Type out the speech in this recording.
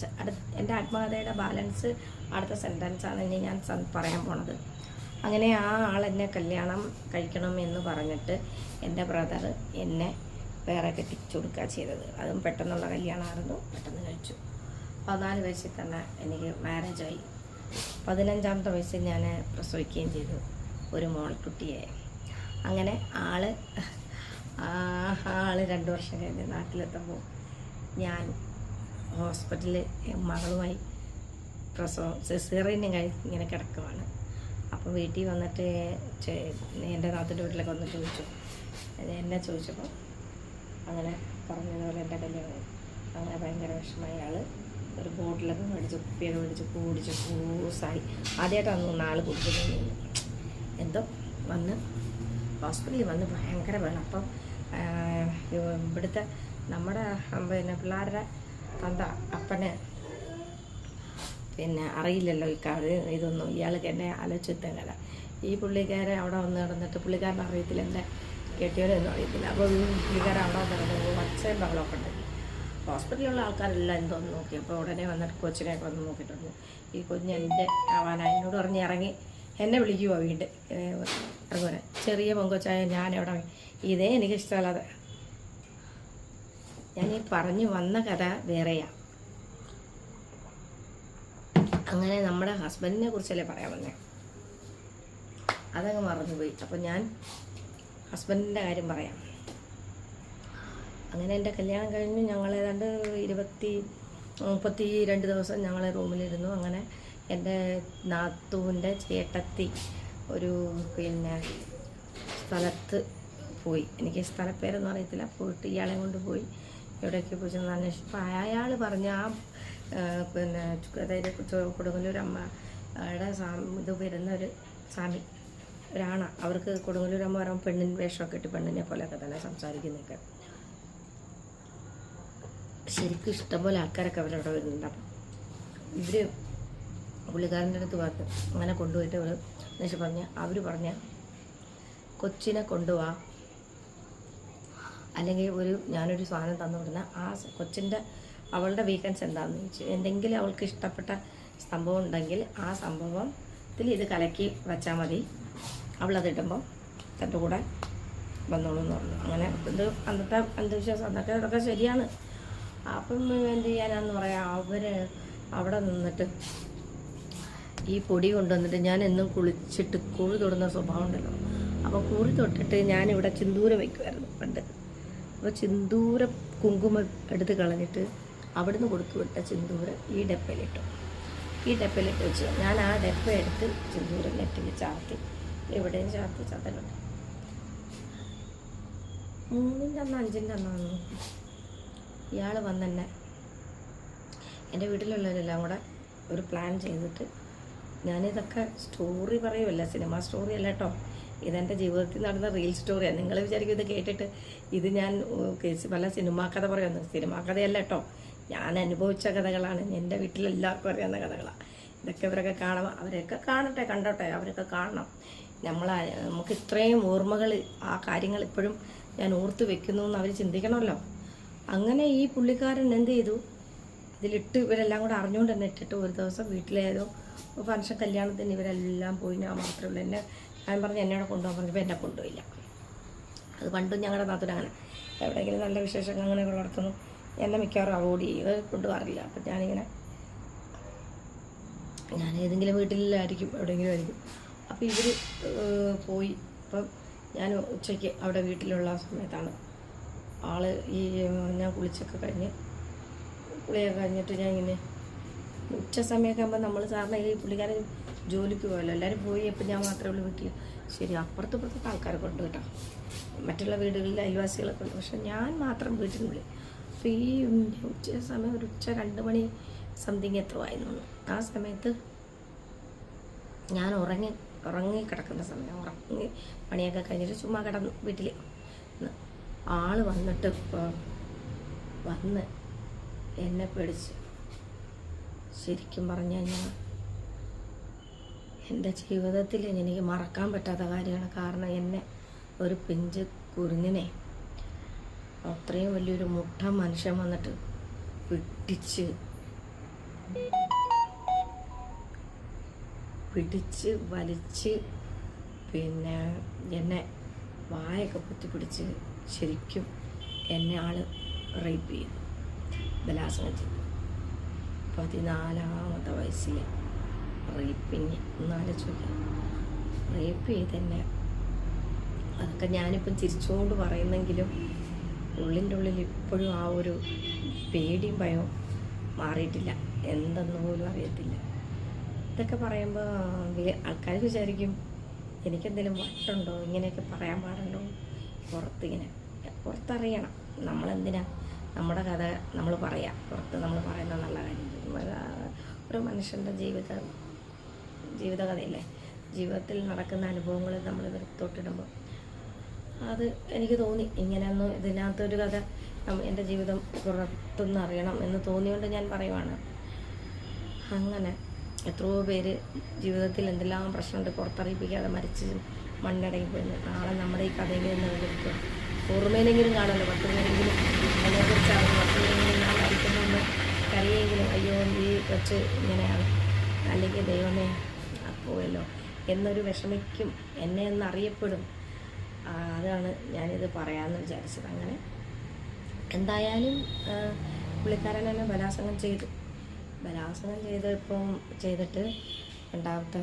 Sentence അടുത്ത എന്റെ ആത്മകഥയുടെ balance അടുത്ത സെന്റൻസാണ് ഇനി ഞാൻ പറയാൻ പോണത്. അങ്ങനെ ആ ആൾ എന്നെ കല്യാണം കഴിക്കണം എന്ന് പറഞ്ഞിട്ട് എന്റെ ബ്രദർ എന്നെ വേറെ കെട്ടിച്ചു കൊടുക്കുക ചെയ്തത്. അതും പെട്ടെന്നുള്ള കല്യാണമായിരുന്നു പെട്ടെന്ന് കഴിച്ചു. പതിനാല് വയസ്സിൽ തന്നെ എനിക്ക് മാരേജായി പതിനഞ്ചാമത്തെ വയസ്സിൽ ഞാൻ പ്രസവിക്കുകയും ചെയ്തു ഒരു മോൾക്കുട്ടിയെ. അങ്ങനെ ആൾ ആൾ രണ്ട് വർഷം കഴിഞ്ഞ് നാട്ടിലെത്തുമ്പോൾ ഞാൻ ഹോസ്പിറ്റലിൽ മകളുമായി പ്രസവം സിസേറിയനും കഴിഞ്ഞ് ഇങ്ങനെ കിടക്കുവാണ്. അപ്പോൾ വീട്ടിൽ വന്നിട്ട് എന്റെ നാത്തിന്റെ വീട്ടിലൊക്കെ വന്ന് ചോദിച്ചു. എന്നെ ചോദിച്ചപ്പോൾ അങ്ങനെ പറഞ്ഞതുപോലെ എന്റെ കല്യാണം. അങ്ങനെ ഭയങ്കര വിഷമമായ. ആൾ ഒരു ബോട്ടിലൊക്കെ മേടിച്ച് കുപ്പിയൊക്കെ മേടിച്ച് കുടിച്ച് കൂസായി ആദ്യമായിട്ടാണ് ആൾ കുടിക്കുന്നത് എന്തോ വന്ന് ഹോസ്പിറ്റലിൽ വന്ന് ഭയങ്കര വേണം അപ്പം ഇവിടുത്തെ നമ്മുടെ പിന്നെ പിള്ളേരുടെ തന്ത അപ്പനെ. പിന്നെ അറിയില്ലല്ലോ കാര്യം ഇതൊന്നും. ഇയാൾക്ക് എന്നെ അലച്ചിട്ടങ്ങനെ ഈ പുള്ളിക്കാരൻ അവിടെ വന്ന് കിടന്നിട്ട് പുള്ളിക്കാരൻ അറിയത്തില്ല. എന്റെ കെട്ടിയവരൊന്നും അറിയത്തില്ല. അപ്പോൾ പുള്ളിക്കാരൻ അവിടെ വന്ന് കിടന്ന് ഒച്ചയും ബഹളമൊക്കെ ഉണ്ട്. ഹോസ്പിറ്റലിലുള്ള ആൾക്കാരെല്ലാം എന്തോന്ന് നോക്കി. അപ്പോൾ ഉടനെ വന്നിട്ട് കൊച്ചിനെയൊക്കെ വന്ന് നോക്കിയിട്ടുണ്ട്. ഈ കുഞ്ഞ് എന്റെ ആവാനാ എന്നോട് പറഞ്ഞ് ഇറങ്ങി. എന്നെ വിളിക്കുമോ വീണ്ടും. അതുപോലെ ചെറിയ പൊങ്കൊച്ചായ ഞാൻ എവിടെ ഇതേ എനിക്ക് ഇഷ്ടമല്ലാതെ ഞാൻ ഈ പറഞ്ഞു വന്ന കഥ വേറെയാ. അങ്ങനെ നമ്മുടെ ഹസ്ബൻഡിനെ കുറിച്ചല്ലേ പറയാൻ വന്നേ. അതങ്ങ് മറന്നുപോയി. അപ്പം ഞാൻ ഹസ്ബൻഡിന്റെ കാര്യം പറയാം. അങ്ങനെ എന്റെ കല്യാണം കഴിഞ്ഞ് ഞങ്ങൾ ഏതാണ്ട് ഇരുപത്തി മുപ്പത്തി രണ്ട് ദിവസം ഞങ്ങൾ റൂമിലിരുന്നു. അങ്ങനെ എന്റെ നാത്തുവിന്റെ ചേട്ടത്തി ഒരു പിന്നെ സ്ഥലത്ത് പോയി. എനിക്ക് സ്ഥലപ്പേരൊന്നും അറിയത്തില്ല. പോയിട്ട് ഇയാളെ കൊണ്ട് പോയി. എവിടേക്ക് പോയി ചെന്ന് അന്വേഷിച്ചപ്പോൾ അയാൾ പറഞ്ഞ ആ പിന്നെ അതായത് കൊടുങ്ങല്ലൂർ അമ്മ യുടെ സാമി ഇത് വരുന്ന ഒരു സ്വാമി ഒരാണ. അവർക്ക് കൊടുങ്ങല്ലൂർ അമ്മ പറയുമ്പോൾ പെണ്ണിൻ വേഷമൊക്കെ ഇട്ട് പെണ്ണിനെ പോലെയൊക്കെ തന്നെ സംസാരിക്കുന്നൊക്കെ ശരിക്കും ഇഷ്ടംപോലെ ആൾക്കാരൊക്കെ അവരവിടെ വരുന്നുണ്ട്. അപ്പം ഇവർ പുള്ളിക്കാരന്റെ അടുത്ത് പറഞ്ഞു അങ്ങനെ കൊണ്ടുപോയിട്ട് അവർ എന്നുവെച്ചാൽ പറഞ്ഞ അവർ പറഞ്ഞ കൊച്ചിനെ കൊണ്ടുപോവാ അല്ലെങ്കിൽ ഒരു ഞാനൊരു സാധനം തന്നു വിടുന്ന ആ കൊച്ചിന്റെ അവളുടെ വീക്കൻസ് എന്താണെന്ന് ചോദിച്ചു എന്തെങ്കിലും അവൾക്ക് ഇഷ്ടപ്പെട്ട സംഭവം ഉണ്ടെങ്കിൽ ആ സംഭവത്തിൽ ഇത് കലക്കി വെച്ചാൽ മതി. അവളതിടുമ്പോൾ തന്റെ കൂടെ വന്നോളൂ എന്ന് പറഞ്ഞു. അങ്ങനെ ഇത് അന്നത്തെ അന്ധവിശ്വാസം അന്നൊക്കെ അതൊക്കെ ശരിയാണ്. അപ്പം എന്ത് ചെയ്യാനാന്ന് പറയാം. അവർ അവിടെ നിന്നിട്ട് ഈ പൊടി കൊണ്ടുവന്നിട്ട് ഞാൻ എന്നും കുളിച്ചിട്ട് കുഴി തൊടുന്ന സ്വഭാവം ഉണ്ടല്ലോ. അപ്പോൾ കുഴി തൊട്ടിട്ട് ഞാനിവിടെ ചിന്തൂരം വയ്ക്കുമായിരുന്നു പണ്ട്. അപ്പോൾ ചിന്തൂര കുങ്കുമം എടുത്ത് കളഞ്ഞിട്ട് അവിടുന്ന് കൊടുത്തു വിട്ട ചിന്തൂരം ഈ ഡപ്പയിലിട്ടു. ഈ ഡപ്പയിലിട്ട് വെച്ചു ഞാൻ ആ ഡപ്പ എടുത്ത് ചിന്തൂരം നെറ്റിൽ ചാർത്തി. എവിടെയും ചാർത്തി ചതലുണ്ട്. മൂന്നിന്റെ അന്ന് അഞ്ചിന്റെ അന്നാണ് ഇയാൾ വന്നെന്നെ. എന്റെ വീട്ടിലുള്ളവരെല്ലാം കൂടെ ഒരു പ്ലാൻ ചെയ്തിട്ട് ഞാനിതൊക്കെ സ്റ്റോറി പറയുമല്ല സിനിമ സ്റ്റോറി അല്ല കേട്ടോ ഇതെന്റെ ജീവിതത്തിൽ നടന്ന റിയൽ സ്റ്റോറിയാണ് നിങ്ങൾ വിചാരിക്കും ഇത് കേട്ടിട്ട് ഇത് ഞാൻ പല സിനിമാ കഥ പറയുന്നു. സിനിമാ കഥയല്ല കേട്ടോ ഞാൻ അനുഭവിച്ച കഥകളാണ്. എന്റെ വീട്ടിലെല്ലാവർക്കും അറിയാവുന്ന കഥകളാണ് ഇതൊക്കെ ഇവരൊക്കെ കാണാം അവരൊക്കെ കാണട്ടെ കണ്ടോട്ടെ അവരൊക്കെ കാണണം. നമ്മൾ നമുക്ക് ഇത്രയും ഓർമ്മകൾ ആ കാര്യങ്ങൾ ഇപ്പോഴും ഞാൻ ഓർത്ത് വെക്കുന്നു എന്ന് അവർ ചിന്തിക്കണമല്ലോ. അങ്ങനെ ഈ പുള്ളിക്കാരൻ എന്ത് ചെയ്തു? ഇതിലിട്ട് ഇവരെല്ലാം കൂടെ അറിഞ്ഞുകൊണ്ട് തന്നെ ഇട്ടിട്ട് ഒരു ദിവസം വീട്ടിലേതോ ഫംഗ്ഷൻ കല്യാണത്തിന് ഇവരെല്ലാം പോയി. ഞാൻ മാത്രമേ ഉള്ളൂ. എന്നെ ഞാൻ പറഞ്ഞു എന്നോട് കൊണ്ടുപോകാൻ പറഞ്ഞപ്പോൾ എന്നെ കൊണ്ടുപോയില്ല. അത് പണ്ടും ഞങ്ങളുടെ നാട്ടിൽ അങ്ങനെ. എവിടെയെങ്കിലും നല്ല വിശേഷങ്ങൾ അങ്ങനെ വളർത്തുന്നു എന്നെ മിക്കവാറും അവോയ്ഡ് ചെയ്യും. കൊണ്ടുപോകാറില്ല. അപ്പം ഞാനിങ്ങനെ ഞാൻ ഏതെങ്കിലും വീട്ടിലായിരിക്കും എവിടെയെങ്കിലും ആയിരിക്കും. അപ്പോൾ ഇവർ പോയി. അപ്പം ഞാൻ ഉച്ചയ്ക്ക് അവിടെ വീട്ടിലുള്ള സമയത്താണ് ആൾ ഈ ഞാൻ കുളിച്ചൊക്കെ കഴിഞ്ഞ് കുളിയൊക്കെ കഴിഞ്ഞിട്ട് ഞാൻ ഇങ്ങനെ ഉച്ച സമയമൊക്കെ ആകുമ്പോൾ നമ്മൾ സാറിന് ഈ പുള്ളിക്കാരൻ ജോലിക്ക് പോയല്ലോ. എല്ലാവരും പോയി അപ്പം ഞാൻ മാത്രമേ ഉള്ളൂ വീട്ടിൽ ശരി അപ്പുറത്ത് ഇപ്പുറത്തൊക്കെ ആൾക്കാരൊക്കെ ഉണ്ട് കേട്ടോ മറ്റുള്ള വീടുകളിലെ അയൽവാസികളൊക്കെ ഉണ്ട് പക്ഷെ ഞാൻ മാത്രം വീട്ടിനുള്ളിൽ. അപ്പോൾ ഈ ഉച്ച സമയം ഒരു ഉച്ച രണ്ട് മണി സംതിങ് എത്ര ആയിരുന്നു ആ സമയത്ത് ഞാൻ ഉറങ്ങി ഉറങ്ങി കിടക്കുന്ന സമയം ഉറങ്ങി പണിയൊക്കെ കഴിഞ്ഞിട്ട് ചുമ്മാ കിടന്നു വീട്ടിൽ ആൾ വന്നിട്ട് വന്ന് എന്നെ പിടിച്ച് ശരിക്കും പറഞ്ഞു കഴിഞ്ഞാൽ എന്റെ ജീവിതത്തിൽ എനിക്ക് മറക്കാൻ പറ്റാത്ത കാര്യമാണ്. കാരണം എന്നെ ഒരു പിഞ്ച് കുരുങ്ങിനെ അത്രയും വലിയൊരു മുട്ട മനുഷ്യൻ വന്നിട്ട് പിടിച്ച് പിടിച്ച് വലിച്ച് പിന്നെ എന്നെ വായൊക്കെ കുത്തിപ്പിടിച്ച് ശരിക്കും എന്നെ ആൾ റേപ്പ് ചെയ്തു. ബലാത്സംഗം ചെയ്തു. പതിനാലാമത്തെ വയസ്സിൽ റേപ്പിങ് ഒന്നാലോചിക്കുക റേപ്പ് ചെയ്തെന്നെ. അതൊക്കെ ഞാനിപ്പം ചിരിച്ചുകൊണ്ട് പറയുന്നെങ്കിലും ഉള്ളിന്റെ ഉള്ളിൽ ഇപ്പോഴും ആ ഒരു പേടിയും ഭയവും മാറിയിട്ടില്ല. എന്തെന്ന് പോലും അറിയത്തില്ല. ഇതൊക്കെ പറയുമ്പോൾ ആൾക്കാർ വിചാരിക്കും എനിക്കെന്തെങ്കിലും വട്ടുണ്ടോ? ഇങ്ങനെയൊക്കെ പറയാൻ പാടുണ്ടോ? പുറത്തിങ്ങനെ. പുറത്തറിയണം. നമ്മളെന്തിനാ? നമ്മുടെ കഥ നമ്മൾ പറയാം. പുറത്ത് നമ്മൾ പറയുന്ന നല്ല കാര്യം ഒരു മനുഷ്യന്റെ ജീവിത ജീവിതകഥയില്ലേ? ജീവിതത്തിൽ നടക്കുന്ന അനുഭവങ്ങൾ നമ്മൾ തൊട്ടിടുമ്പോൾ അത് എനിക്ക് തോന്നി. ഇങ്ങനെയൊന്നും ഇതിനകത്തൊരു കഥ എന്റെ ജീവിതം പുറത്തുനിന്ന് അറിയണം എന്ന് തോന്നിയോണ്ട് ഞാൻ പറയുവാണ്. അങ്ങനെ എത്രയോ പേര് ജീവിതത്തിൽ എന്തെല്ലാം പ്രശ്നമുണ്ട് പുറത്തറിയിപ്പിക്കാതെ മരിച്ച് മണ്ണടങ്ങി പോയിരുന്നു നാളെ നമ്മുടെ ഈ കഥയെങ്കിലും നിലനിൽക്കുക ഓർമ്മയിലെങ്കിലും കാണുമല്ലോ. പത്ത് പേരെങ്കിലും അതിനെക്കുറിച്ച് പത്ത് പേരെങ്കിലും കരയെങ്കിലും അയ്യോ ഈ കൊച്ച് ഇങ്ങനെയാണ്. അല്ലെങ്കിൽ ദൈവമേ പോയല്ലോ. എന്നൊരു വിഷമിക്കും എന്നെ എന്ന് അറിയപ്പെടും ആ, അതാണ് ഞാനിത് പറയാമെന്ന് വിചാരിച്ചത്. അങ്ങനെ എന്തായാലും പുള്ളിക്കാരൻ എന്നെ ബലാസംഗം ചെയ്തു. ബലാസംഗം ചെയ്ത് ഇപ്പം ചെയ്തിട്ട് രണ്ടാമത്തെ